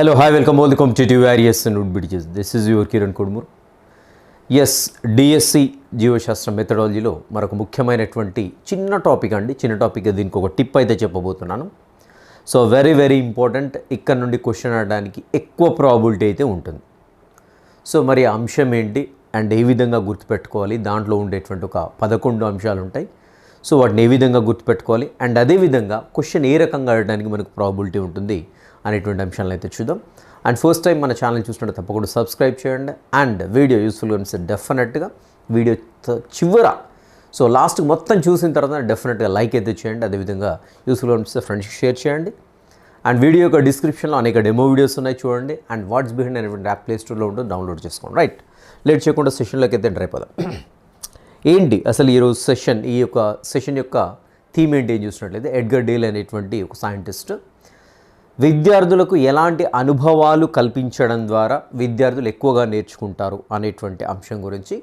Hello, hi, welcome all. The competitive areas and would bridges. This is your Kiran Kudmur. S DSC జీవశాస్త్రం మెథడాలజీలో మరొక ముఖ్యమైనటువంటి చిన్న topic అండి. చిన్న టాపిక్ దీనికి ఒక టిప్ అయితే చెప్పబోతున్నాను. సో వెరీ వెరీ ఇంపార్టెంట్ ఇక్కడ నుండి క్వశ్చన్ అడడానికి ఎక్కువ ప్రాబిలిటీ అయితే ఉంటుంది. సో మరి ఆ అంశం ఏంటి? అండ్ ఏ విధంగా గుర్తుపెట్టుకోవాలి? దాంట్లో ఉండేటువంటి ఒక పదకొండు అంశాలు ఉంటాయి. సో వాటిని ఏ విధంగా గుర్తుపెట్టుకోవాలి? అండ్ అదేవిధంగా క్వశ్చన్ ఏ రకంగా అడగడానికి మనకు ప్రాబిలిటీ ఉంటుంది? అనేటువంటి అంశాలను అయితే చూద్దాం. అండ్ ఫస్ట్ టైం మన ఛానల్ చూసినట్టు తప్పకుండా సబ్స్క్రైబ్ చేయండి. అండ్ వీడియో యూస్ఫుల్గా అనిపిస్తే డెఫినెట్గా వీడియో చివర. సో లాస్ట్ మొత్తం చూసిన తర్వాత డెఫినెట్గా లైక్ అయితే చేయండి. అదేవిధంగా యూస్ఫుల్గా అనిపిస్తే ఫ్రెండ్స్కి షేర్ చేయండి. అండ్ వీడియో యొక్క డిస్క్రిప్షన్లో అనేక డెమో వీడియోస్ ఉన్నాయి చూడండి. అండ్ వాట్స్ బిహైండ్ అనేటువంటి యాప్ ప్లేస్టోర్లో ఉంటుంది డౌన్లోడ్ చేసుకోండి. రైట్ లేట్ చేయకుండా సెషన్లోకి అయితే ఎంటర్ అయిపోదాం ఏంటి అసలు ఈరోజు సెషన్ ఈ యొక్క సెషన్ యొక్క థీమ్ ఏంటి ఏం చూసినట్లయితే ఎడ్గర్ డేల్ అనేటువంటి ఒక సైంటిస్ట్ విద్యార్థులకు ఎలాంటి అనుభవాలు కల్పించడం ద్వారా విద్యార్థులు ఎక్కువగా నేర్చుకుంటారు అనేటువంటి అంశం గురించి.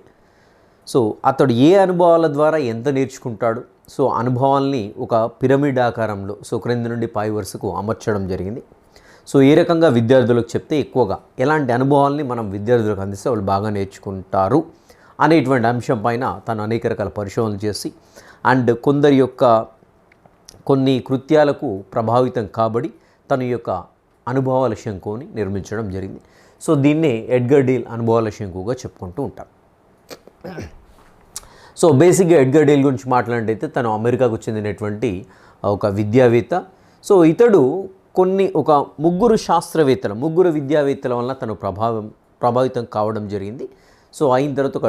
సో అతడు ఏ అనుభవాల ద్వారా ఎంత నేర్చుకుంటాడు? సో అనుభవాల్ని ఒక పిరమిడ్ ఆకారంలో సో క్రింద నుండి పై వరుసకు అమర్చడం జరిగింది. సో ఏ రకంగా విద్యార్థులకు చెప్తే ఎక్కువగా ఎలాంటి అనుభవాల్ని మనం విద్యార్థులకు అందిస్తే వాళ్ళు బాగా నేర్చుకుంటారు అనేటువంటి అంశం పైన తను అనేక రకాల పరిశోధనలు చేసి అండ్ కొందరి యొక్క కొన్ని కృత్యాలకు ప్రభావితం కాబడి తన యొక్క అనుభవాల శంకుని నిర్మించడం జరిగింది. సో దీన్నే ఎడ్గర్ డీల్ అనుభవాల శంకుగా చెప్పుకుంటూ ఉంటారు. సో బేసిక్గా ఎడ్గర్ డీల్ గురించి మాట్లాడితే తను అమెరికాకు చెందినటువంటి ఒక విద్యావేత్త. సో ఇతడు కొన్ని ఒక ముగ్గురు శాస్త్రవేత్తల ముగ్గురు విద్యావేత్తల వల్ల తను ప్రభావం ప్రభావితం కావడం జరిగింది. సో అయిన తర్వాత ఒక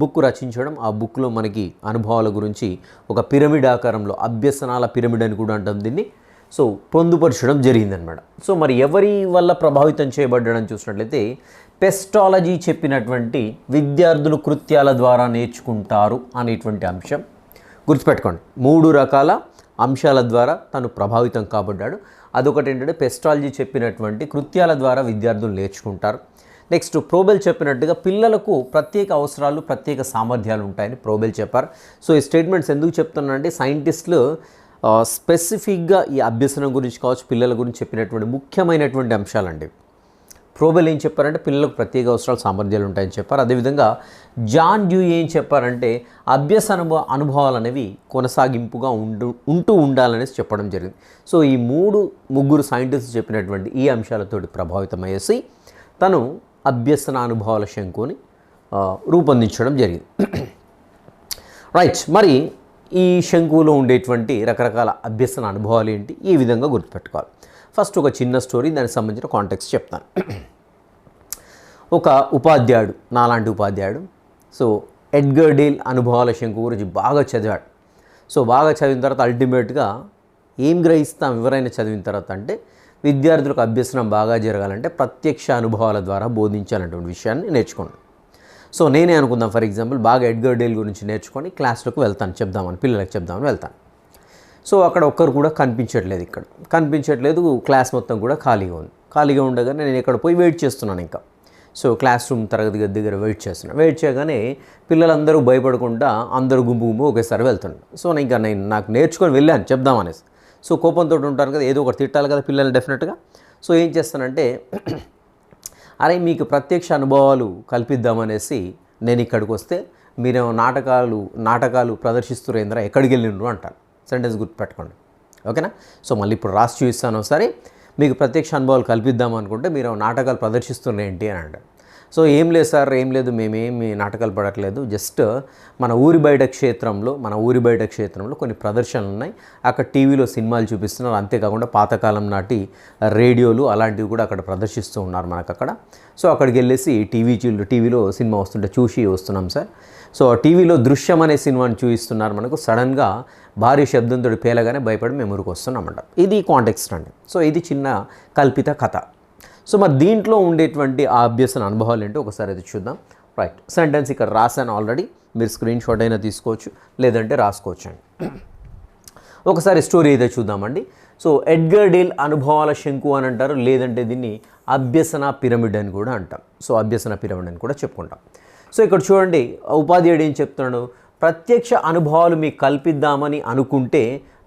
బుక్ రచించడం ఆ బుక్లో మనకి అనుభవాల గురించి ఒక పిరమిడ్ ఆకారంలో అభ్యసనాల పిరమిడ్ అని కూడా అంటాం దీన్ని. సో పొందుపరచడం జరిగిందనమాట సో మరి ఎవరి వల్ల ప్రభావితం చేయబడ్డడం చూసినట్లయితే పెస్టాలజీ చెప్పినటువంటి విద్యార్థులు కృత్యాల ద్వారా నేర్చుకుంటారు అనేటువంటి అంశం గుర్తుపెట్టుకోండి. మూడు రకాల అంశాల ద్వారా తను ప్రభావితం కాబడ్డాడు. అదొకటి ఏంటంటే పెస్టాలజీ చెప్పినటువంటి కృత్యాల ద్వారా విద్యార్థులు నేర్చుకుంటారు. నెక్స్ట్ ప్రోబెల్ చెప్పినట్టుగా పిల్లలకు ప్రత్యేక అవసరాలు ప్రత్యేక సామర్థ్యాలు ఉంటాయని ప్రోబెల్ చెప్పారు. సో ఈ స్టేట్మెంట్స్ ఎందుకు చెప్తున్నానంటే సైంటిస్టులు స్పెసిఫిక్గా ఈ అభ్యసనం గురించి కావచ్చు పిల్లల గురించి చెప్పినటువంటి ముఖ్యమైనటువంటి అంశాలండి. ప్రోబెల్ ఏం చెప్పారంటే పిల్లలకు ప్రత్యేక అవసరాలు సామర్థ్యాలు ఉంటాయని చెప్పారు. అదేవిధంగా జాన్ డ్యూ ఏం చెప్పారంటే అభ్యసన అనుభవ అనుభవాలు అనేవి కొనసాగింపుగా ఉండు ఉంటూ ఉండాలనేసి చెప్పడం జరిగింది. సో ఈ మూడు ముగ్గురు సైంటిస్ట్ చెప్పినటువంటి ఈ అంశాలతోటి ప్రభావితమయ్యేసి తను అభ్యసన అనుభవాల శంకుని రూపొందించడం జరిగింది. రైట్ మరి ఈ శంకువులో ఉండేటువంటి రకరకాల అభ్యసన అనుభవాలు ఏంటి? ఈ విధంగా గుర్తుపెట్టుకోవాలి. ఫస్ట్ ఒక చిన్న స్టోరీ దానికి సంబంధించిన కాంటెక్స్ట్ చెప్తాను. ఒక ఉపాధ్యాయుడు నాలాంటి ఉపాధ్యాయుడు సో ఎడ్గర్ డీల్ అనుభవాల శంకు గురించి బాగా చదివాడు. సో బాగా చదివిన తర్వాత అల్టిమేట్గా ఏం గ్రహిస్తాం ఎవరైనా చదివిన తర్వాత అంటే విద్యార్థులకు అభ్యసనం బాగా జరగాలంటే ప్రత్యక్ష అనుభవాల ద్వారా బోధించాలనేటువంటి విషయాన్ని నేర్చుకున్నాను సో నేనే అనుకుందాం ఫర్ ఎగ్జాంపుల్ బాగా ఎడ్గర్ డేల్ గురించి నేర్చుకొని క్లాస్లోకి వెళ్తాను చెప్దామని పిల్లలకు చెప్దామని వెళ్తాను. సో అక్కడ ఒక్కరు కూడా కనిపించట్లేదు ఇక్కడ. కనిపించట్లేదు క్లాస్ మొత్తం కూడా ఖాళీగా ఉంది. ఖాళీగా ఉండగానే నేను ఇక్కడ పోయి వెయిట్ చేస్తున్నాను ఇంకా. సో క్లాస్ రూమ్ తరగతి గది దగ్గర వెయిట్ చేస్తున్నాను. వెయిట్ చేయగానే పిల్లలందరూ భయపడకుండా అందరూ గుంపు గుంపు ఒకేసారి వెళ్తుండే సో నేను ఇంకా నేను నాకు నేర్చుకొని వెళ్ళాను చెప్దామనేసి సో కోపంతో ఉంటాను కదా ఏదో ఒకటి తిట్టాలి కదా పిల్లలు డెఫినెట్గా. సో ఏం చేస్తానంటే అరే మీకు ప్రత్యక్ష అనుభవాలు కల్పిద్దామనేసి నేను ఇక్కడికి వస్తే మీరేమో నాటకాలు నాటకాలు ప్రదర్శిస్తురేంద్ర ఎక్కడికి వెళ్ళిండ్రు అంటారు. సెంటెన్స్ గుర్తుపెట్టుకోండి. ఓకేనా? సో మళ్ళీ ఇప్పుడు రాసి చూపిస్తాను ఒకసారి మీకు ప్రత్యక్ష అనుభవాలు కల్పిద్దాం అనుకుంటే మీరు నాటకాలు ప్రదర్శిస్తున్నారేంటి అని అంటారు. సో ఏం లేదు సార్ ఏం లేదు మేమేమి నాటకాలు పడట్లేదు. జస్ట్ మన ఊరి బయట క్షేత్రంలో మన ఊరి బయట క్షేత్రంలో కొన్ని ప్రదర్శనలు ఉన్నాయి. అక్కడ టీవీలో సినిమాలు చూపిస్తున్నారు. అంతేకాకుండా పాతకాలం నాటి రేడియోలు అలాంటివి కూడా అక్కడ ప్రదర్శిస్తూ ఉన్నారు మనకు అక్కడ సో అక్కడికి వెళ్ళేసి టీవీ చూ- టీవీలో సినిమా వస్తుంటే చూసి వస్తున్నాం సార్. సో ఆ టీవీలో దృశ్యం అనే సినిమాని చూపిస్తున్నారు మనకు. సడన్గా భారీ శబ్దంతో పేలగానే భయపడి మేము ఊరికి వస్తున్నామంట. ఇది కాంటెక్స్ట్ అండి. సో ఇది చిన్న కల్పిత కథ. సో మరి దీంట్లో ఉండేటువంటి ఆ అభ్యసన అనుభవాలు ఏంటో ఒకసారి అది చూద్దాం. రైట్ సెంటెన్స్ ఇక్కడ రాశాను ఆల్రెడీ మీరు స్క్రీన్ షాట్ అయినా తీసుకోవచ్చు లేదంటే రాసుకోవచ్చు అండి ఒకసారి స్టోరీ అయితే చూద్దామండి. సో ఎడ్గర్ డేల్ అనుభవాల శంకు అని అంటారు లేదంటే దీన్ని అభ్యసన పిరమిడ్ అని కూడా అంటాం. సో అభ్యసన పిరమిడ్ అని కూడా చెప్పుకుంటాం. సో ఇక్కడ చూడండి ఉపాధ్యాయుడు ఏం చెప్తున్నాడు? ప్రత్యక్ష అనుభవాలు మీకు కల్పిద్దామని అనుకుంటే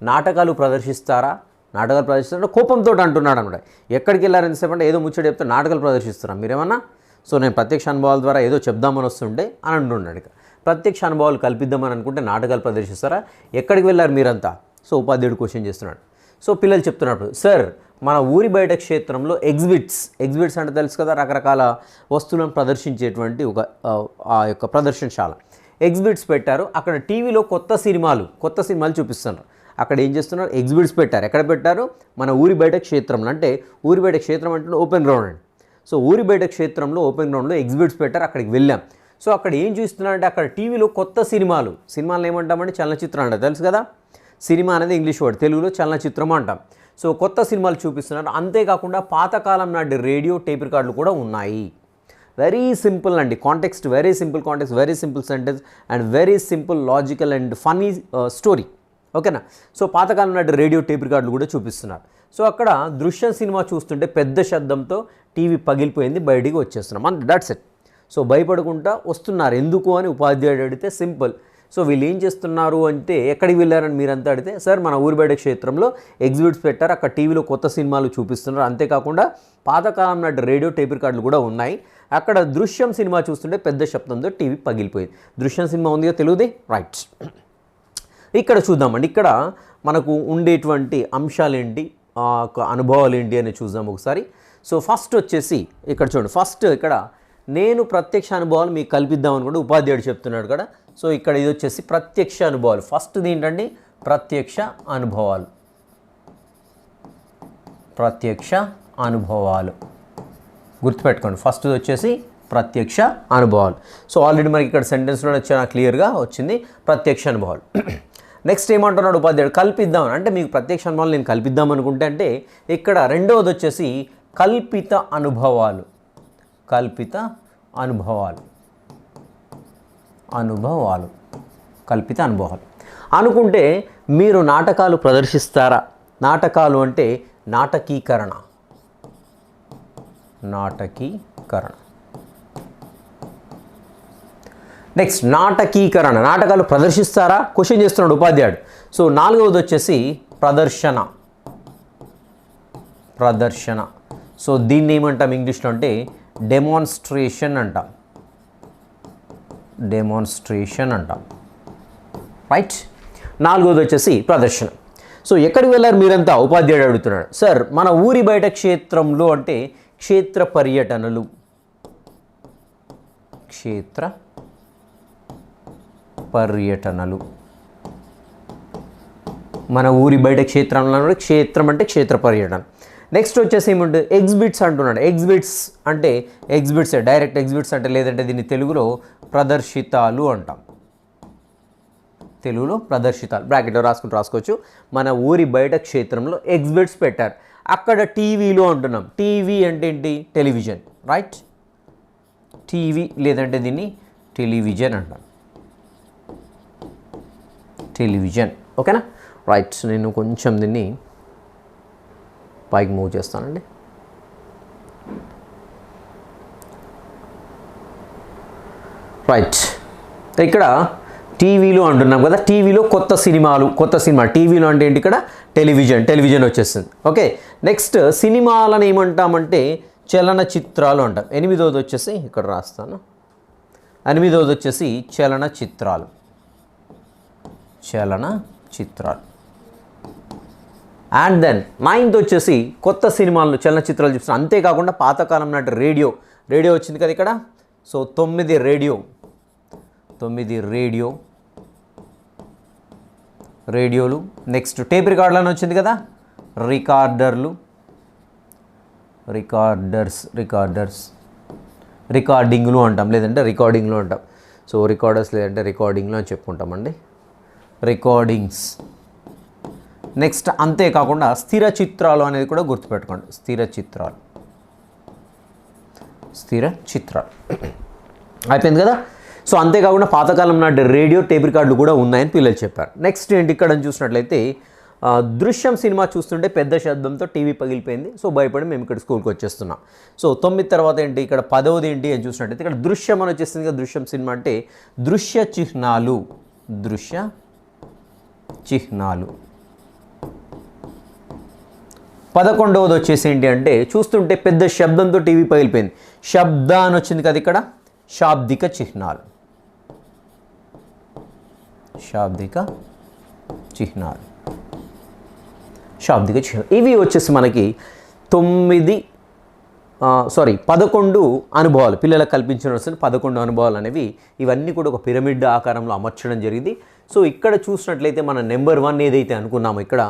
నాటకాలు ప్రదర్శిస్తారా? నాటకాలు ప్రదర్శిస్తున్నారు కోపంతో అంటున్నాడు అనమాట. ఎక్కడికి వెళ్ళారని చెప్పంటే ఏదో ముచ్చట చెప్తే నాటకాలు ప్రదర్శిస్తున్నాం మీరేమన్నా? సో నేను ప్రత్యక్ష అనుభవాల ద్వారా ఏదో చెప్దామని వస్తుంటే అని అంటున్నాడు ఇక. ప్రత్యక్ష అనుభవాలు కల్పిద్దామని అనుకుంటే నాటకాలు ప్రదర్శిస్తారా? ఎక్కడికి వెళ్ళారు మీరంతా? సో ఉపాధ్యాయుడు క్వశ్చన్ చేస్తున్నాడు. సో పిల్లలు చెప్తున్నప్పుడు సార్ మన ఊరి బయట క్షేత్రంలో ఎగ్జిబిట్స్ ఎగ్జిబిట్స్ అంటే తెలుసు కదా రకరకాల వస్తువులను ప్రదర్శించేటువంటి ఒక ఆ యొక్క ప్రదర్శనశాల. ఎగ్జిబిట్స్ పెట్టారు. అక్కడ టీవీలో కొత్త సినిమాలు కొత్త సినిమాలు చూపిస్తున్నారు. అక్కడ ఏం చేస్తున్నారు? ఎగ్జిబిట్స్ పెట్టారు. ఎక్కడ పెట్టారు? మన ఊరి బయట క్షేత్రంలో. అంటే ఊరి బయట క్షేత్రం అంటే ఓపెన్ గ్రౌండ్ అండి. సో ఊరి బయట క్షేత్రంలో ఓపెన్ గ్రౌండ్లో ఎగ్జిబిట్స్ పెట్టారు. అక్కడికి వెళ్ళాం. సో అక్కడ ఏం చూస్తున్నారంటే అక్కడ టీవీలో కొత్త సినిమాలు. సినిమాలు ఏమంటామంటే చలనచిత్రం అంట. తెలుసు కదా? సినిమా అనేది ఇంగ్లీష్ వర్డ్. తెలుగులో చలనచిత్రం అంటాం. సో కొత్త సినిమాలు చూపిస్తున్నారు. అంతేకాకుండా పాతకాలం నాటి రేడియో టేప్ రికార్డులు కూడా ఉన్నాయి. వెరీ సింపుల్ అండి. Context very simple context very simple sentence and very simple logical and funny story ఓకేనా? సో పాతకాలం నాటి రేడియో టేప్ రికార్డులు కూడా చూపిస్తున్నారు. సో అక్కడ దృశ్యం సినిమా చూస్తుంటే పెద్ద శబ్దంతో టీవీ పగిలిపోయింది బయటికి వచ్చేస్తున్నాం. అంత దట్స్ ఇట్ సో భయపడకుండా వస్తున్నారు. ఎందుకు అని ఉపాధ్యాయుడు అడిగితే సింపుల్. సో వీళ్ళు ఏం చేస్తున్నారు అంటే ఎక్కడికి వెళ్ళారని మీరంతా అడిగితే సార్ మన ఊరిబేట క్షేత్రంలో ఎగ్జిబిట్స్ పెట్టారు. అక్కడ టీవీలో కొత్త సినిమాలు చూపిస్తున్నారు. అంతేకాకుండా పాతకాలం నాటి రేడియో టేప్ రికార్డులు కూడా ఉన్నాయి. అక్కడ దృశ్యం సినిమా చూస్తుంటే పెద్ద శబ్దంతో టీవీ పగిలిపోయింది. దృశ్యం సినిమా ఉందిగా తెలుగుది? రైట్ ఇక్కడ చూద్దామండి. ఇక్కడ మనకు ఉండేటువంటి అంశాలు ఏంటి అనుభవాలు ఏంటి అని చూద్దాం ఒకసారి. సో ఫస్ట్ వచ్చేసి ఇక్కడ చూడండి. ఫస్ట్ ఇక్కడ నేను ప్రత్యక్ష అనుభవాలు మీకు కల్పిద్దాం అనుకుంటే ఉపాధ్యాయుడు చెప్తున్నాడు కదా. సో ఇక్కడ ఇది వచ్చేసి ప్రత్యక్ష అనుభవాలు. ఫస్ట్ది ఏంటండి? ప్రత్యక్ష అనుభవాలు. ప్రత్యక్ష అనుభవాలు. గుర్తుపెట్టుకోండి. ఫస్ట్ వచ్చేసి ప్రత్యక్ష అనుభవాలు. సో ఆల్రెడీ మనకి ఇక్కడ సెంటెన్స్లో వచ్చిన క్లియర్గా వచ్చింది. ప్రత్యక్ష అనుభవాలు. నెక్స్ట్ ఏమంటున్నాడు ఉపాధ్యాయుడు? కల్పిద్దాం అంటే మీకు ప్రత్యక్ష అనుభవాలు నేను కల్పిద్దాం అనుకుంటే అంటే ఇక్కడ రెండవది వచ్చేసి కల్పిత అనుభవాలు. కల్పిత అనుభవాలు. అనుభవాలు. కల్పిత అనుభవాలు. అనుకుంటే మీరు నాటకాలు ప్రదర్శిస్తారా? నాటకాలు అంటే నాటకీకరణ. నాటకీకరణ. నెక్స్ట్ నాటకీకరణ. నాటకాలు ప్రదర్శిస్తారా? క్వశ్చన్ చేస్తున్నాడు ఉపాధ్యాయుడు. సో నాలుగవది వచ్చేసి ప్రదర్శన. ప్రదర్శన. సో దీన్ని ఏమంటాం ఇంగ్లీష్లో అంటే డెమాన్స్ట్రేషన్ అంటాం. డెమాన్స్ట్రేషన్ అంటాం. రైట్ నాలుగోది వచ్చేసి ప్రదర్శన. సో ఎక్కడికి వెళ్ళారు మీరంతా? ఉపాధ్యాయుడు అడుగుతున్నాడు. సార్ మన ఊరి బయట క్షేత్రంలో అంటే క్షేత్ర పర్యటనలు. క్షేత్ర పర్యటనలు. మన ఊరి బయట క్షేత్రంలో క్షేత్రం అంటే క్షేత్ర పర్యటన. నెక్స్ట్ వచ్చేసి ఏముంటుంది? ఎగ్జిబిట్స్ అంటున్నాడు. ఎగ్జిబిట్స్ అంటే ఎగ్జిబిట్స్ డైరెక్ట్ ఎగ్జిబిట్స్ అంటే లేదంటే దీన్ని తెలుగులో ప్రదర్శితాలు అంటాం. తెలుగులో ప్రదర్శితాలు. బ్రాకెట్లో రాసుకుంటూ రాసుకోవచ్చు. మన ఊరి బయట క్షేత్రంలో ఎగ్జిబిట్స్ పెట్టారు. అక్కడ టీవీలో అంటున్నాం. టీవీ అంటే ఏంటి? టెలివిజన్ రైట్ టీవీ లేదంటే దీన్ని టెలివిజన్ అంటాం. టెలివిజన్. ఓకేనా? రైట్ నేను కొంచెం దీన్ని పైకి మూవ్ చేస్తానండి. రైట్ ఇక్కడ టీవీలో అంటున్నాం కదా టీవీలో కొత్త సినిమాలు కొత్త సినిమా టీవీలో అంటే ఏంటి ఇక్కడ? టెలివిజన్ టెలివిజన్ వచ్చేస్తుంది ఓకే నెక్స్ట్ సినిమాలను ఏమంటామంటే చలనచిత్రాలు అంటాం. ఎనిమిదవది వచ్చేసి ఇక్కడ రాస్తాను. ఎనిమిదవది వచ్చేసి చలన చిత్రాలు చలన చిత్రాలు. అండ్ దెన్ నైన్త్ వచ్చేసి కొత్త సినిమాలు చలనచిత్రాలు చూపిస్తాను అంతేకాకుండా పాతకాలం నాటి రేడియో. రేడియో వచ్చింది కదా ఇక్కడ? సో తొమ్మిది రేడియో. తొమ్మిది రేడియో. రేడియోలు. నెక్స్ట్ టేప్ రికార్డులు వచ్చింది కదా? రికార్డర్లు. Recorders recorders. రికార్డింగ్లు అంటాం లేదంటే రికార్డింగ్లు అంటాం. సో రికార్డర్స్ లేదంటే రికార్డింగ్లు అని చెప్పుకుంటామండి. రికార్డింగ్స్. నెక్స్ట్ అంతేకాకుండా స్థిర చిత్రాలు అనేది కూడా గుర్తుపెట్టుకోండి. స్థిర చిత్రాలు. స్థిర చిత్రాలు. అయిపోయింది కదా? సో అంతేకాకుండా పాతకాలం నాటి రేడియో టేప్ రికార్డులు కూడా ఉన్నాయని పిల్లలు చెప్పారు. నెక్స్ట్ ఏంటి? ఇక్కడ చూసినట్లయితే దృశ్యం సినిమా చూస్తుంటే పెద్ద శబ్దంతో టీవీ పగిలిపోయింది. సో భయపడి మేము ఇక్కడ స్కూల్కి వచ్చేస్తున్నాం. సో తొమ్మిది తర్వాత ఏంటి? ఇక్కడ పదవది ఏంటి అని చూసినట్టయితే ఇక్కడ దృశ్యం అని వచ్చేసింది కదా దృశ్యం సినిమా అంటే దృశ్య చిహ్నాలు. దృశ్య చిహ్నాలు. పదకొండవది వచ్చేసి ఏంటి అంటే చూస్తుంటే పెద్ద శబ్దంతో టీవీ పగిలిపోయింది. శబ్ద అని వచ్చింది కదా ఇక్కడ. శాబ్దిక చిహ్నాలు. శాబ్దిక చిహ్నాలు. శాబ్దిక చిహ్నాలు. ఇవి వచ్చేసి మనకి తొమ్మిది సారీ పదకొండు అనుభవాలు. పిల్లలకు కల్పించిన పదకొండు అనుభవాలు అనేవి ఇవన్నీ కూడా ఒక పిరమిడ్ ఆకారంలో అమర్చడం జరిగింది. సో ఇక్కడ చూసినట్లయితే మన నెంబర్ వన్ ఏదైతే అనుకున్నామో ఇక్కడ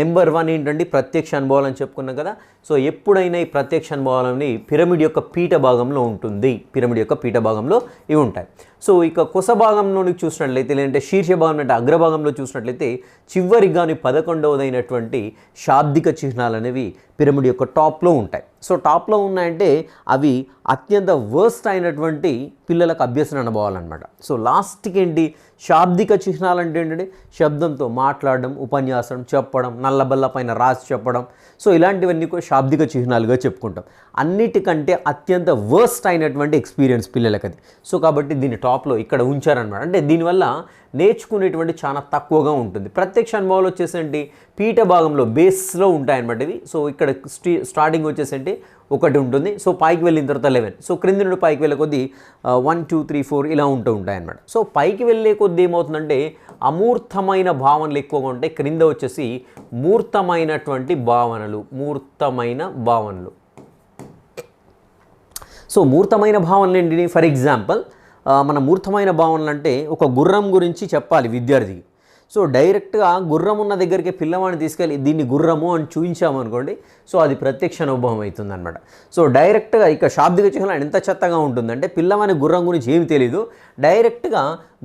నెంబర్ వన్ ఏంటంటే ప్రత్యక్ష అనుభవాలు అని చెప్పుకున్నాం కదా. సో ఎప్పుడైనా ఈ ప్రత్యక్ష అనుభవాలని పిరమిడ్ యొక్క పీఠ భాగంలో ఉంటుంది. పిరమిడ్ యొక్క పీఠ భాగంలో ఇవి ఉంటాయి. సో ఇక కొస భాగంలోని చూసినట్లయితే లేదంటే శీర్ష భాగం అంటే అగ్రభాగంలో చూసినట్లయితే చివరికి కానీ పదకొండవదైనటువంటి శాబ్దిక చిహ్నాలు అనేవి పిరమిడ్ యొక్క టాప్లో ఉంటాయి. సో టాప్లో ఉన్నాయంటే అవి అత్యంత వర్స్ట్ అయినటువంటి పిల్లలకు అభ్యసన అనుభవాలన్నమాట. సో లాస్ట్కి ఏంటి? శాబ్దిక చిహ్నాలు అంటే ఏంటంటే శబ్దంతో మాట్లాడడం ఉపన్యాసం చెప్పడం నల్లబల్ల పైన రాసి చెప్పడం. సో ఇలాంటివన్నీ కూడా శాబ్దిక చిహ్నాలుగా చెప్పుకుంటాం. అన్నిటికంటే అత్యంత వర్స్ట్ అయినటువంటి ఎక్స్పీరియన్స్ పిల్లలకి అది సో కాబట్టి దీన్ని టాప్లో ఇక్కడ ఉంచారనమాట అంటే దీనివల్ల నేర్చుకునేటువంటి చాలా తక్కువగా ఉంటుంది. ప్రత్యక్ష అనుభవాలు వచ్చేసంటే? పీఠ భాగంలో బేస్లో ఉంటాయన్నమాట ఇవి. సో ఇక్కడ స్టీ స్టార్టింగ్ వచ్చేసంటే? ఒకటి ఉంటుంది. సో పైకి వెళ్ళిన తర్వాత లెవెన్. సో క్రింది నుండి పైకి వెళ్ళే కొద్దీ వన్ టూ త్రీ ఫోర్ ఇలా ఉంటూ ఉంటాయన్నమాట. సో పైకి వెళ్ళే కొద్దీ ఏమవుతుందంటే అమూర్తమైన భావనలు ఎక్కువగా ఉంటాయి. క్రింద వచ్చేసి మూర్తమైనటువంటి భావనలు. మూర్తమైన భావనలు. సో మూర్తమైన భావనలు ఏంటి ఫర్ ఎగ్జాంపుల్ మన మూర్తమైన భావనలు అంటే ఒక గుర్రం గురించి చెప్పాలి విద్యార్థికి. సో డైరెక్ట్గా గుర్రం ఉన్న దగ్గరికి పిల్లవాడిని తీసుకెళ్ళి దీన్ని గుర్రము అని చూపించామనుకోండి సో అది ప్రత్యక్ష అనుభవం అవుతుందన్నమాట. సో డైరెక్ట్గా ఇక శాబ్దిక చిహ్నం ఎంత చెత్తగా ఉంటుందంటే పిల్లవాని గుర్రం గురించి ఏమి తెలియదు డైరెక్ట్గా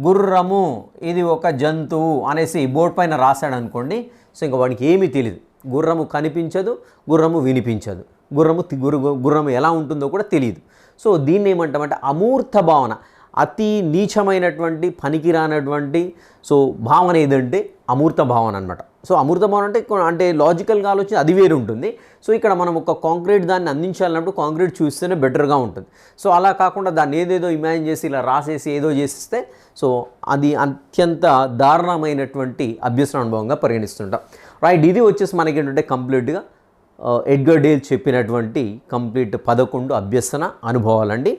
గుర్రము ఇది ఒక జంతువు అనేసి బోర్డు పైన రాశాడు అనుకోండి సో ఇంకా వాడికి ఏమీ తెలియదు గుర్రము కనిపించదు గుర్రము వినిపించదు. గుర్రము గుర్రము ఎలా ఉంటుందో కూడా తెలియదు సో దీన్ని ఏమంటామంటే అమూర్త భావన. అతి నీచమైనటువంటి పనికిరానటువంటి సో భావన ఏదంటే అమూర్త భావన అనమాట సో అమృత భవన్ అంటే అంటే లాజికల్గా ఆలోచన అది వేరు ఉంటుంది. సో ఇక్కడ మనం ఒక కాంక్రీట్ దాన్ని అందించాలన్నప్పుడు కాంక్రీట్ చూస్తేనే బెటర్గా ఉంటుంది. సో అలా కాకుండా దాన్ని ఏదేదో ఇమాజిన్ చేసి ఇలా రాసేసి ఏదో చేసిస్తే సో అది అత్యంత దారుణమైనటువంటి అభ్యసన అనుభవంగా పరిగణిస్తుంటాం. రైట్ ఇది వచ్చేసి మనకి ఏంటంటే కంప్లీట్గా uh, ఎడ్గర్ డేల్ చెప్పినటువంటి కంప్లీట్ పదకొండు అభ్యసన అనుభవాలండి.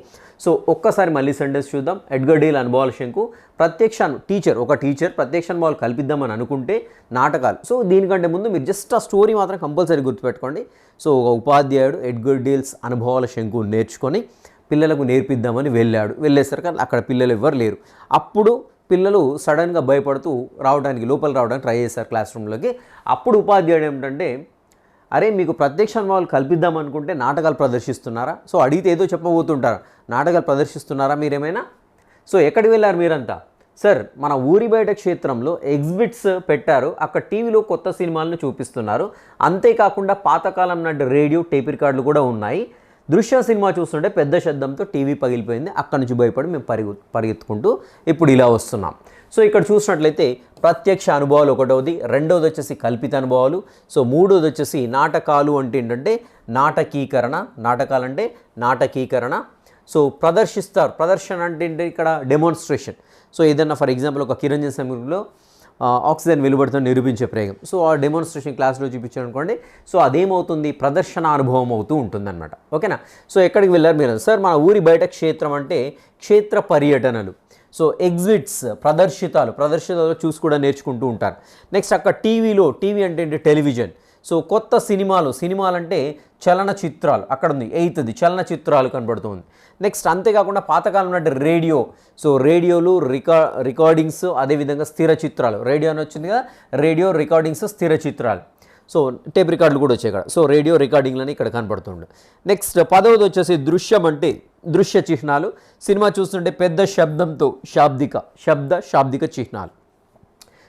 సో ఒక్కసారి మళ్ళీ సెంటెన్స్ చూద్దాం. ఎడ్గర్ డీల్ అనుభవాల శంకు ప్రత్యక్ష టీచర్ ఒక టీచర్ ప్రత్యక్ష అనుభవాలు కల్పిద్దామని అనుకుంటే నాటకాలు. సో దీనికంటే ముందు మీరు జస్ట్ ఆ స్టోరీ మాత్రం కంపల్సరీ గుర్తుపెట్టుకోండి. సో ఒక ఉపాధ్యాయుడు ఎడ్గర్ డీల్స్ అనుభవాల శంకు నేర్చుకొని పిల్లలకు నేర్పిద్దామని వెళ్ళాడు. వెళ్ళేసరికి అక్కడ పిల్లలు ఎవ్వరు లేరు. అప్పుడు పిల్లలు సడన్గా భయపడుతూ రావడానికి లోపల రావడానికి ట్రై చేశారు క్లాస్ రూమ్లోకి అప్పుడు ఉపాధ్యాయుడు ఏమిటంటే అరే మీకు ప్రత్యక్ష అనుభవాలు కల్పిద్దాం అనుకుంటే నాటకాలు ప్రదర్శిస్తున్నారా? సో అడిగితే ఏదో చెప్పబోతుంటారు. నాటకాలు ప్రదర్శిస్తున్నారా మీరేమైనా? సో ఎక్కడికి వెళ్ళారు మీరంతా? సార్ మన ఊరి బయట క్షేత్రంలో ఎగ్జిబిట్స్ పెట్టారు. అక్కడ టీవీలో కొత్త సినిమాలను చూపిస్తున్నారు. అంతేకాకుండా పాతకాలం నాటి రేడియో టేప్ రికార్డులు కూడా ఉన్నాయి. దృశ్య సినిమా చూస్తుంటే పెద్ద శబ్దంతో టీవీ పగిలిపోయింది. అక్కడి నుంచి భయపడి మేము పరిగె పరిగెత్తుకుంటూ ఇప్పుడు ఇలా వస్తున్నాం. సో ఇక్కడ చూసినట్లయితే ప్రత్యక్ష అనుభవాలు ఒకటవది రెండవది వచ్చేసి కల్పిత అనుభవాలు. సో మూడోది వచ్చేసి నాటకాలు అంటే ఏంటంటే నాటకీకరణ నాటకాలు అంటే నాటకీకరణ. సో ప్రదర్శిస్తారు. ప్రదర్శన అంటే ఏంటి? ఇక్కడ డెమోన్స్ట్రేషన్ సో ఏదన్నా ఫర్ ఎగ్జాంపుల్ ఒక కిరంజన్ సమీపంలో ఆక్సిజన్ వెలువడుతుంది నిరూపించే ప్రయోగం. సో ఆ డెమోన్స్ట్రేషన్ క్లాస్లో చూపించారు అనుకోండి. సో అదేమవుతుంది? ప్రదర్శన అనుభవం అవుతూ ఉంటుందన్నమాట. ఓకేనా? సో ఎక్కడికి వెళ్ళారు మీరు? సార్ మన ఊరి బయట క్షేత్రం అంటే క్షేత్ర పర్యటనలు. సో ఎగ్జిట్స్ ప్రదర్శితాలు ప్రదర్శితాలు చూసి కూడా నేర్చుకుంటూ ఉంటారు. నెక్స్ట్ అక్కడ టీవీలో టీవీ అంటే ఏంటి? టెలివిజన్. సో కొత్త సినిమాలు సినిమాలు అంటే చలన చిత్రాలు అక్కడ ఉంది ఎయిత్ది చలన చిత్రాలు కనబడుతుంది. నెక్స్ట్ అంతేకాకుండా పాతకాలం అంటే రేడియో. సో రేడియోలు రికా రికార్డింగ్స్ అదేవిధంగా స్థిర చిత్రాలు రేడియో అని వచ్చింది కదా? రేడియో రికార్డింగ్స్ స్థిర చిత్రాలు సో టేప్ రికార్డులు కూడా వచ్చాయి ఇక్కడ. సో రేడియో రికార్డింగ్లని ఇక్కడ కనపడుతుండే. నెక్స్ట్ పదవది వచ్చేసి దృశ్యం అంటే దృశ్య చిహ్నాలు. సినిమా చూస్తుంటే పెద్ద శబ్దంతో శాబ్దిక శబ్ద శాబ్దిక చిహ్నాలు.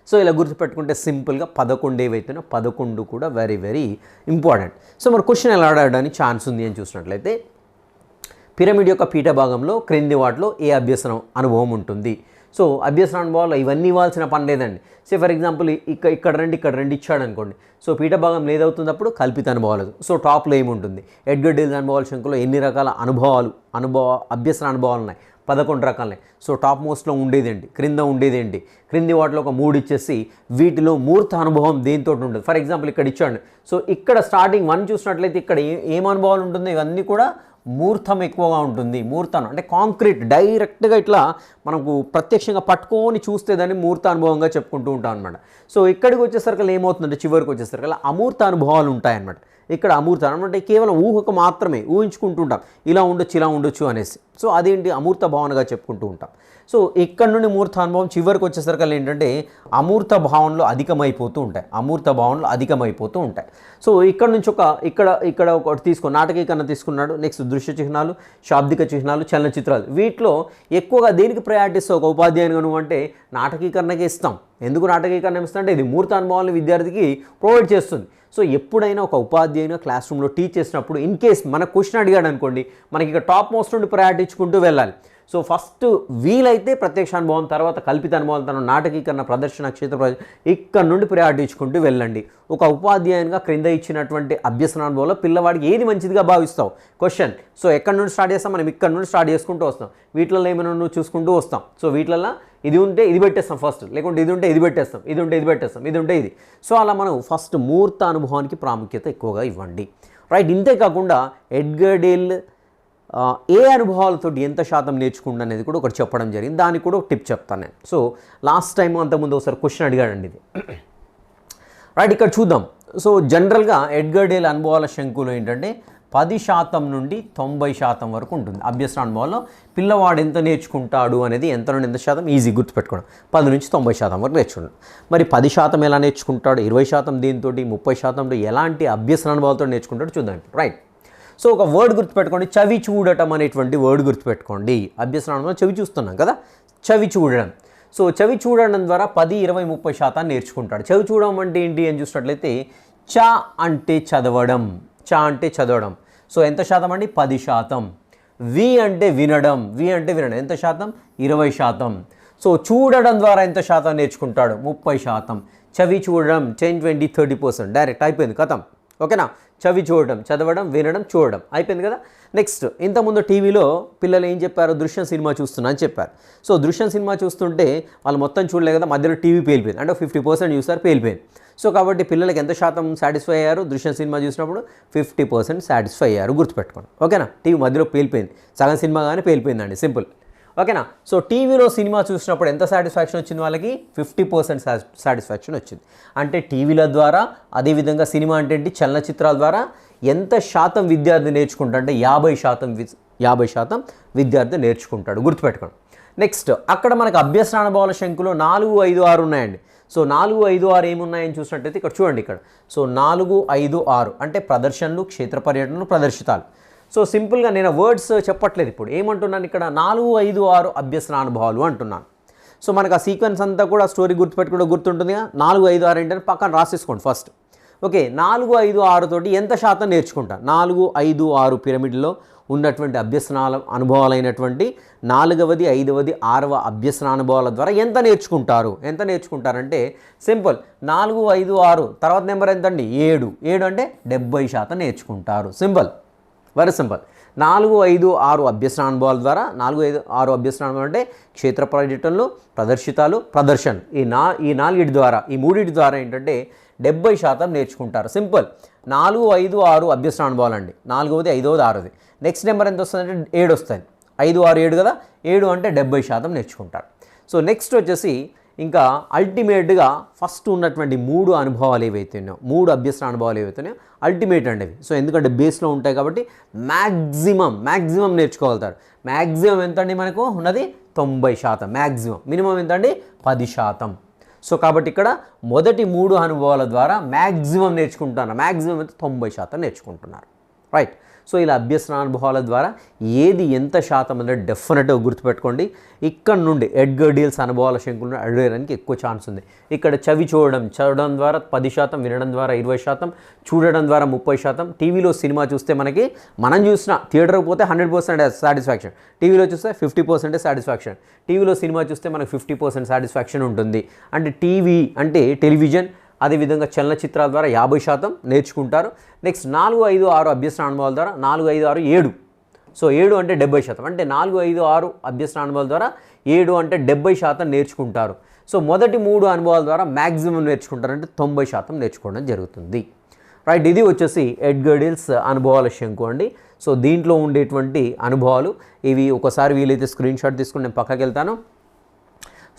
సో ఇలా గుర్తుపెట్టుకుంటే సింపుల్గా పదకొండు ఏవైతేనో పదకొండు కూడా వెరీ వెరీ ఇంపార్టెంట్. సో మరి క్వశ్చన్ ఎలా ఆడడానికి ఛాన్స్ ఉంది అని చూసినట్లయితే పిరమిడ్ యొక్క పీఠ భాగంలో క్రింది వాటిలో ఏ అభ్యసనం అనుభవం ఉంటుంది? సో అభ్యసన అనుభవాలు ఇవన్నీ ఇవ్వాల్సిన పని లేదండి. సే ఫర్ ఎగ్జాంపుల్ ఇక్కడ ఇక్కడ రండి ఇక్కడ రెండు ఇచ్చాడు అనుకోండి. సో పీఠ భాగం ఏదవుతుంది కల్పిత అనుభవాలు సో టాప్లో ఏముంటుంది? ఎడ్గర్ డీల్స్ అనుభవాల శంకులో ఎన్ని రకాల అనుభవాలు అనుభవ అభ్యసన అనుభవాలు ఉన్నాయి? పదకొండు రకాలే సో టాప్ మోస్ట్లో ఉండేదేంటి? క్రింద ఉండేదేంటి? క్రింది వాటిలో ఒక మూడు ఇచ్చేసి వీటిలో మూర్త అనుభవం దేనితో ఉంటుంది? ఫర్ ఎగ్జాంపుల్ ఇక్కడ ఇచ్చాడు. సో ఇక్కడ స్టార్టింగ్ వన్ చూసినట్లయితే ఇక్కడ ఏ ఏం అనుభవాలు ఉంటుందో ఇవన్నీ కూడా మూర్తం ఎక్కువగా ఉంటుంది మూర్తం అంటే కాంక్రీట్ డైరెక్ట్గా ఇట్లా మనకు ప్రత్యక్షంగా పట్టుకొని చూస్తే దాన్ని మూర్త అనుభవంగా చెప్పుకుంటూ ఉంటాం అనమాట సో ఇక్కడికి వచ్చేసరికి ఏమవుతుందంటే చివరికి వచ్చేసరికి అలా అమూర్త అనుభవాలు ఉంటాయన్నమాట. ఇక్కడ అమూర్తనం అంటే కేవలం ఊహకు మాత్రమే ఊహించుకుంటుంటాం. ఇలా ఉండొచ్చు ఇలా ఉండొచ్చు అనేసి. సో అదేంటి? అమూర్త భావనగా చెప్పుకుంటూ ఉంటాం. సో ఇక్కడ నుండి మూర్త అనుభవం చివరికి వచ్చేసరికి ఏంటంటే అమూర్త భావనలు అధికమైపోతూ ఉంటాయి. అమూర్త భావనలు అధికమైపోతూ ఉంటాయి. సో ఇక్కడ నుంచి ఒక ఇక్కడ ఇక్కడ ఒకటి తీసుకో నాటకీకరణ తీసుకున్నాడు. నెక్స్ట్ దృశ్య చిహ్నాలు శాబ్దిక చిహ్నాలు చలనచిత్రాలు. వీటిలో ఎక్కువగా దేనికి ప్రయారిటీ ఒక ఉపాధ్యాయునిగా నువ్వు అంటే నాటకీకరణకే ఇస్తాం. ఎందుకు నాటకీకరణ ఇస్తాం? అంటే ఇది మూర్త అనుభవాలను విద్యార్థికి ప్రొవైడ్ చేస్తుంది. సో ఎప్పుడైనా ఒక ఉపాధ్యాయున క్లాస్ రూమ్లో టీచ్ చేసినప్పుడు ఇన్ కేస్ మన క్వశ్చన్ అడిగాడు అనుకోండి మనకి ఇక టాప్ మోస్ట్ నుండి ప్రయారిటీ ఇచ్చుకుంటూ వెళ్ళాలి. సో ఫస్ట్ వీలైతే ప్రత్యక్ష అనుభవం తర్వాత కల్పిత అనుభవం తన నాటకీకరణ ప్రదర్శన క్షేత్ర ఇక్కడ నుండి ప్రయారిటీ ఇచ్చుకుంటూ వెళ్ళండి. ఒక ఉపాధ్యాయునిగా క్రింద ఇచ్చినటువంటి అభ్యసన అనుభవంలో పిల్లవాడికి ఏది మంచిదిగా భావిస్తావు? క్వశ్చన్ సో ఎక్కడి నుండి స్టార్ట్ చేస్తాం? మనం ఇక్కడ నుండి స్టార్ట్ చేసుకుంటూ వస్తాం. వీటిలో ఏమైనా నువ్వు చూసుకుంటూ వస్తాం. సో వీటిలలో ఇది ఉంటే ఇది పెట్టేస్తాం ఫస్ట్ లేకుంటే ఇది ఉంటే ఇది పెట్టేస్తాం ఇది ఉంటే ఇది పెట్టేస్తాం ఇది ఉంటే ఇది. సో అలా మనం ఫస్ట్ ముహూర్త అనుభవానికి ప్రాముఖ్యత ఎక్కువగా ఇవ్వండి. రైట్ ఇంతే కాకుండా ఎడ్గర్డేల్ ఏ అనుభవాలతో ఎంత శాతం నేర్చుకుంటా అనేది కూడా ఒకటి చెప్పడం జరిగింది. దానికి కూడా ఒక టిప్ చెప్తాను నేను. సో లాస్ట్ టైం అంతకుముందు ఒకసారి క్వశ్చన్ అడిగాడండి ఇది. రైట్ ఇక్కడ చూద్దాం. సో జనరల్గా ఎడ్గర్డేల్ అనుభవాల శంకులు ఏంటంటే పది శాతం నుండి తొంభై శాతం వరకు ఉంటుంది. అభ్యసన అనుభవాల్లో పిల్లవాడు ఎంత నేర్చుకుంటాడు అనేది ఎంత నుండి ఎంత శాతం? ఈజీ గుర్తుపెట్టుకోవడం. పది నుంచి తొంభై శాతం వరకు నేర్చుకుంటాడు. మరి పది శాతం ఎలా నేర్చుకుంటాడు? ఇరవై శాతం దీంతో ముప్పై శాతంలో ఎలాంటి అభ్యసన అనుభవాలతో నేర్చుకుంటాడో చూద్దాం రైట్. సో ఒక వర్డ్ గుర్తుపెట్టుకోండి. చవి చూడటం అనేటువంటి వర్డ్ గుర్తుపెట్టుకోండి. అభ్యసన అనుభవం చెవి చూస్తున్నాం కదా? చవి చూడడం. సో చవి చూడడం ద్వారా పది ఇరవై ముప్పై శాతాన్ని నేర్చుకుంటాడు. చవి చూడడం అంటే ఏంటి అని చూసినట్లయితే చ అంటే చదవడం. చ అంటే చదవడం. సో ఎంత శాతం అండి? పది శాతం. వి అంటే వినడం. వి అంటే వినడం. ఎంత శాతం? ఇరవై శాతం. సో చూడడం ద్వారా ఎంత శాతం నేర్చుకుంటాడు? ముప్పై శాతం. చవి చూడడం ten twenty thirty percent. Direct అయిపోయింది కథం. ఓకేనా? చవి చూడడం చదవడం వినడం చూడడం. అయిపోయింది కదా? నెక్స్ట్ ఇంతకుముందు టీవీలో పిల్లలు ఏం చెప్పారు? దృశ్యం సినిమా చూస్తున్నా అని చెప్పారు. సో దృశ్యం సినిమా చూస్తుంటే వాళ్ళు మొత్తం చూడలేదు కదా మధ్యలో టీవీ పేలిపోయింది. అంటే ఫిఫ్టీ పర్సెంట్ చూస్తారు పేలిపోయింది. సో కాబట్టి పిల్లలకి ఎంత శాతం సాటిస్ఫై అయ్యారు? దృశ్యం సినిమా చూసినప్పుడు ఫిఫ్టీ పర్సెంట్ సాటిస్ఫై అయ్యారు గుర్తుపెట్టుకోండి. ఓకేనా? టీవీ మధ్యలో పేలిపోయింది. సగం సినిమా కానీ పేలిపోయిందండి. సింపుల్. ఓకేనా? సో టీవీలో సినిమా చూసినప్పుడు ఎంత సాటిస్ఫాక్షన్ వచ్చింది వాళ్ళకి? ఫిఫ్టీ పర్సెంట్ సాటిస్ఫాక్షన్ వచ్చింది. అంటే టీవీల ద్వారా అదేవిధంగా సినిమా అంటే చలనచిత్రాల ద్వారా ఎంత శాతం విద్యార్థి నేర్చుకుంటా అంటే యాభై శాతం వి- యాభై శాతం విద్యార్థి నేర్చుకుంటాడు. గుర్తుపెట్టుకోండి. నెక్స్ట్ అక్కడ మనకు అభ్యసన అనుభవాల శంకులు నాలుగు ఐదు ఆరు ఉన్నాయండి. సో నాలుగు ఐదు ఆరు ఏమున్నాయని చూసినట్టయితే ఇక్కడ చూడండి ఇక్కడ. సో నాలుగు ఐదు ఆరు అంటే ప్రదర్శనలు క్షేత్ర పర్యటనలు ప్రదర్శితాలు. సో సింపుల్గా నేను వర్డ్స్ చెప్పట్లేదు ఇప్పుడు. ఏమంటున్నాను ఇక్కడ? నాలుగు ఐదు ఆరు అభ్యసన అనుభవాలు అంటున్నాను. సో మనకు ఆ సీక్వెన్స్ అంతా కూడా స్టోరీ గుర్తుపెట్టుకుంటే గుర్తుంటుందిగా? నాలుగు ఐదు ఆరు ఏంటని పక్కన రాసేసుకోండి ఫస్ట్. ఓకే నాలుగు ఐదు ఆరు తోటి ఎంత శాతం నేర్చుకుంటా? నాలుగు ఐదు ఆరు పిరమిడ్లో ఉన్నటువంటి అభ్యసనాల అనుభవాలైనటువంటి నాలుగవది ఐదవది ఆరవ అభ్యసన అనుభవాల ద్వారా ఎంత నేర్చుకుంటారు? ఎంత నేర్చుకుంటారంటే సింపుల్. నాలుగు ఐదు ఆరు. తర్వాత నెంబర్ ఎంత అండి ఏడు. ఏడు అంటే డెబ్బై శాతం నేర్చుకుంటారు. సింపుల్. వెరీ సింపుల్ నాలుగు ఐదు ఆరు అభ్యసన అనుభవాల ద్వారా నాలుగు ఐదు ఆరు అభ్యసన అనుభవం అంటే క్షేత్ర పర్యటనలు ప్రదర్శితాలు ప్రదర్శన. ఈ నా ఈ నాలుగిటి ద్వారా ఈ మూడిటి ద్వారా ఏంటంటే డెబ్బై శాతం నేర్చుకుంటారు. సింపుల్ నాలుగు ఐదు ఆరు అభ్యసన అనుభవాలు అండి. నాలుగవది ఐదవది ఆరవది. నెక్స్ట్ నెంబర్ ఎంత వస్తుందంటే ఏడు వస్తుంది ఐదు ఆరు ఏడు కదా? ఏడు అంటే డెబ్బై శాతం నేర్చుకుంటారు. సో నెక్స్ట్ వచ్చేసి ఇంకా అల్టిమేట్గా ఫస్ట్ ఉన్నటువంటి మూడు అనుభవాలు ఏవైతే ఉన్నాయో మూడు అభ్యసన అనుభవాలు ఏవైతే ఉన్నాయో అల్టిమేట్ అండి సో ఎందుకంటే బేస్లో ఉంటాయి కాబట్టి మ్యాక్సిమం మ్యాక్సిమం నేర్చుకోగలుగుతారు. మ్యాక్సిమం ఎంత అండి మనకు? ఉన్నది తొంభై శాతం. మ్యాక్సిమం మినిమం ఎంత అండి పది శాతం. సో కాబట్టి ఇక్కడ మొదటి మూడు అనుభవాల ద్వారా మ్యాక్సిమం నేర్చుకుంటున్నారు. మ్యాక్సిమం అయితే తొంభై శాతం నేర్చుకుంటున్నారు. రైట్ సో ఇలా అభ్యసన అనుభవాల ద్వారా ఏది ఎంత శాతం అనేది డెఫినెట్గా గుర్తుపెట్టుకోండి. ఇక్కడ నుండి ఎడ్గర్ డీల్స్ అనుభవాల శంకులను అడగడానికి ఎక్కువ ఛాన్స్ ఉంది. ఇక్కడ చవి చూడడం చదవడం ద్వారా పది శాతం వినడం ద్వారా ఇరవై శాతం చూడడం ద్వారా ముప్పై శాతం. టీవీలో సినిమా చూస్తే మనకి మనం చూసిన థియేటర్కి పోతే హండ్రెడ్ పర్సెంట్ సాటిస్ఫాక్షన్. టీవీలో చూస్తే ఫిఫ్టీ పర్సెంట్ సాటిస్ఫాక్షన్. టీవీలో సినిమా చూస్తే మనకు ఫిఫ్టీ పర్సెంట్ సాటిస్ఫాక్షన్ ఉంటుంది. అంటే టీవీ అంటే టెలివిజన్ అదేవిధంగా చలనచిత్రాల ద్వారా యాభై శాతం నేర్చుకుంటారు. నెక్స్ట్ నాలుగు ఐదు ఆరు అభ్యసన అనుభవాల ద్వారా నాలుగు ఐదు ఆరు ఏడు. సో ఏడు అంటే డెబ్బై శాతం. అంటే నాలుగు ఐదు ఆరు అభ్యసన అనుభవాల ద్వారా ఏడు అంటే డెబ్బై శాతం నేర్చుకుంటారు. సో మొదటి మూడు అనుభవాల ద్వారా మ్యాక్సిమం నేర్చుకుంటారంటే తొంభై శాతం నేర్చుకోవడం జరుగుతుంది. రైట్ ఇది వచ్చేసి ఎడ్గర్డిల్స్ అనుభవాల శంకు అండి. సో దీంట్లో ఉండేటువంటి అనుభవాలు ఇవి ఒకసారి వీలైతే స్క్రీన్ షాట్ తీసుకుని నేను పక్కకి వెళ్తాను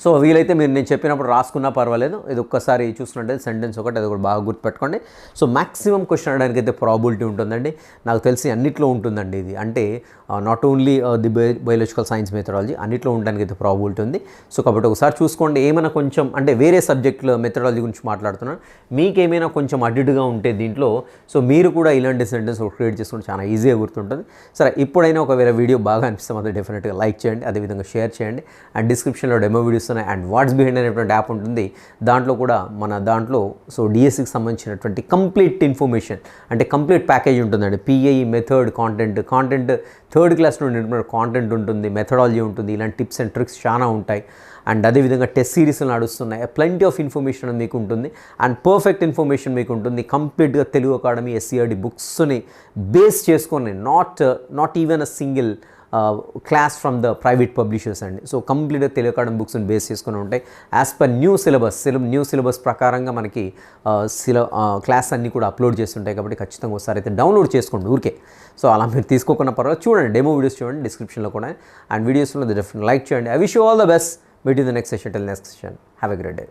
సో వీలైతే మీరు నేను చెప్పినప్పుడు రాసుకున్నా పర్వాలేదు. ఇది ఒక్కసారి చూసినట్టయితే సెంటెన్స్ ఒకటి అది కూడా బాగా గుర్తుపెట్టుకోండి. సో మ్యాక్సిమం క్వశ్చన్ అడడానికి అయితే ప్రాబిలిటీ ఉంటుందండి. నాకు తెలిసి అన్నిట్లో ఉంటుందండి ఇది. అంటే not only the biological science methodology అన్నిట్లో ఉండడానికి అయితే ప్రాబిలిటీ ఉంది. సో కాబట్టి ఒకసారి చూసుకోండి. ఏమైనా కొంచెం అంటే వేరే సబ్జెక్టులో మెథడాలజీ గురించి మాట్లాడుతున్నాను. మీకు ఏమైనా కొంచెం అడ్డుగా ఉంటే దీంట్లో సో మీరు కూడా ఇలాంటి సెంటెన్స్ క్రియేట్ చేసుకుంటే చాలా ఈజీగా గుర్తుంటుంది. సరే ఇప్పుడైనా ఒకవేళ వీడియో బాగా అనిపిస్తే మాత్రం డెఫినెట్గా లైక్ చేయండి. అదేవిధంగా షేర్ చేయండి. అండ్ డిస్క్రిప్షన్లో డెమో వీడియోస్ ఉన్నాయి అండ్ వాట్స్ బిహైండ్ అనేటువంటి యాప్ ఉంటుంది. దాంట్లో కూడా మన దాంట్లో సో డిఎస్సికి సంబంధించినటువంటి కంప్లీట్ ఇన్ఫర్మేషన్ అంటే కంప్లీట్ ప్యాకేజ్ ఉంటుందండి. PAE method content content third class నుండి కాంటెంట్ ఉంటుంది మెథడాలజీ ఉంటుంది ఇలాంటి టిప్స్ అండ్ ట్రిక్స్ చాలా ఉంటాయి. అండ్ అదేవిధంగా టెస్ట్ సిరీస్లు నడుస్తున్నాయి. ప్లెంటీ ఆఫ్ ఇన్ఫర్మేషన్ మీకు ఉంటుంది. అండ్ పర్ఫెక్ట్ ఇన్ఫర్మేషన్ మీకు ఉంటుంది. కంప్లీట్గా తెలుగు అకాడమీ ఎస్సీఆర్డి బుక్స్ని బేస్ చేసుకొని not not even a single class from the private publishers అండి. సో కంప్లీట్గా తెలియకడం బుక్స్ని బేస్ చేసుకుని ఉంటాయి. యాజ్ పర్ న్యూ సిలబస్ సిలబ న్యూ సిలబస్ ప్రకారంగా మనకి సిల క్లాస్ అన్నీ కూడా అప్లోడ్ చేస్తుంటాయి కాబట్టి ఖచ్చితంగా ఒకసారి అయితే డౌన్లోడ్ చేసుకోండి ఊరికే. సో అలా మీరు తీసుకోకుండా పర్వాలేదు. చూడండి డెమో వీడియోస్ చూడండి డిస్క్రిప్షన్లో కూడా. అండ్ వీడియోస్లో డెఫినెట్ లైక్ చేయండి. I wish all the best meet in the next session tell next session have a great day